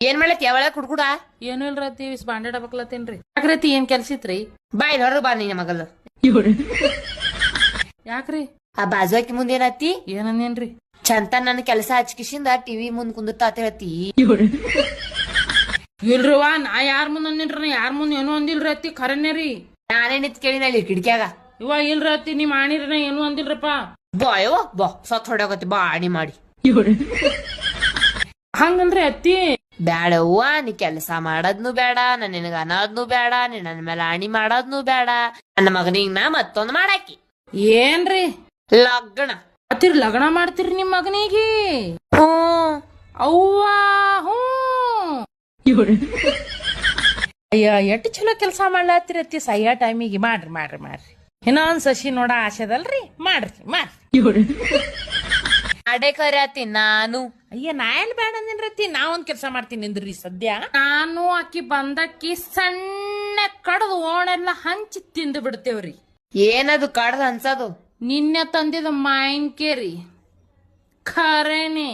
ಏನ್ ಮಾಡ್ಲತ್ತಿ ಯಾವಳ ಕುಡ್ಕುಡ ಏನು ಇಲ್ರಿ ಅತ್ತಿ ಇಸ್ ಬಾಂಡೆ ಡಬಕ್ಲತ್ತೇನ್ರಿ. ಯಾಕ್ರಿ ಏನ್ ಕೆಲ್ಸ ಇತ್ರಿ? ಬಾ ಇಲ್ಲಿ ಹೊರಗೆ ಬಾ ನಿನ್ನ ಮಗಲ್. ಯಾಕ್ರಿ? ಆ ಬಾಜು ಹಾಕಿ ಮುಂದೆ ಏನತ್ತಿ? ಏನನ್ನೇನ್ರಿ? ಚಂತ ನನ್ನ ಕೆಲಸ ಹಚ್ಕಿಸಿಂದ ಟಿವಿ ಮುಂದ್ ಕುಂದಿರ್ತಾ ಅಂತ ಹೇಳ್ತಿ. ಇಲ್ರಿವಾ ನಾ ಯಾರ್ ಮುಂದ್ ಅಂದಿನ್ರಿ ಯಾರ ಮುಂದ್ ಏನು ಅಂದಿಲ್ರಿ ಅತ್ತಿ ಖರೇನೆ ರೀ. ನಾನೇ ನಿಂತ್ ಕೇಳಿನ ಇಲ್ಲಿ ಕಿಡಿಕ್ಯಾಗ ಇವ ಇಲ್ರಿ ಅತ್ತಿ ನಿಮ್ ಮಾಡಿರಿ ನಾ ಏನು ಅಂದಿಲ್ರಪ್ಪ. ಬಾಯೋ ಬಾ ಸತ್ ಹೊಡೋಗತ್ತಿ ಬಾ ಆಣಿ ಮಾಡಿ. ಹಂಗಂದ್ರೆ ಅತ್ತಿ ಬ್ಯಾಡವ್ವ ನೀ ಕೆಲಸ ಮಾಡದ್ನು ಬೇಡ ನಾನ್ ನಿನಗ ಅನ್ನೋದ್ನು ಬೇಡ ನೀ ನನ್ ಮೇಲೆ ಆಣಿ ಮಾಡೋದ್ನು ಬೇಡ ನನ್ನ ಮಗನಿಗ್ ನಾ ಮತ್ತೊಂದ್ ಮಾಡಾಕಿ. ಏನ್ರಿ? ಲಗ್ನ. ಅತಿರ್ ಲಗ್ನ ಮಾಡ್ತೀರಿ ನಿಮ್ ಮಗನಿಗೆ? ಹ್ಞೂ. ಅವ್ವ ಹ್ಞೂ. ಅಯ್ಯ ಎಷ್ಟ್ ಚಲೋ ಕೆಲಸ ಮಾಡ್ಲಾತಿರಿ ಅತ್ತಿ? ಸಯ್ಯ ಟೈಮಿಗೆ ಮಾಡ್ರಿ ಮಾಡ್ರಿ ಮಾಡ್ರಿ. ಇನ್ನೊಂದ್ ಸಸಿ ನೋಡ ಆಸೆದಲ್ರಿ ಮಾಡ್ರಿ ಮಾಡ್ರಿ. ಅಡೆ ಕರ್ಯಾತಿ ನಾನು. ಅಯ್ಯ ನಾ ಎಲ್ ಬೇಡ ನಿನ್ರತಿ ನಾ ಒಂದ್ ಕೆಲಸ ಮಾಡ್ತೀನಿ ನಿಂದ್ರಿ ಸದ್ಯ? ನಾನು ಅಕ್ಕಿ ಬಂದಕ್ಕಿ ಸಣ್ಣ ಕಡದು ಓಣೆಲ್ಲ ಹಂಚಿ ತಿಂದು ಬಿಡ್ತೇವ್ರಿ. ಏನದು ಕಡ್ದ ಅನ್ಸದು ನಿನ್ನೆ ತಂದಿದ ಮಾಯಿನ್ಕೇರಿ ಖರೇನೆ.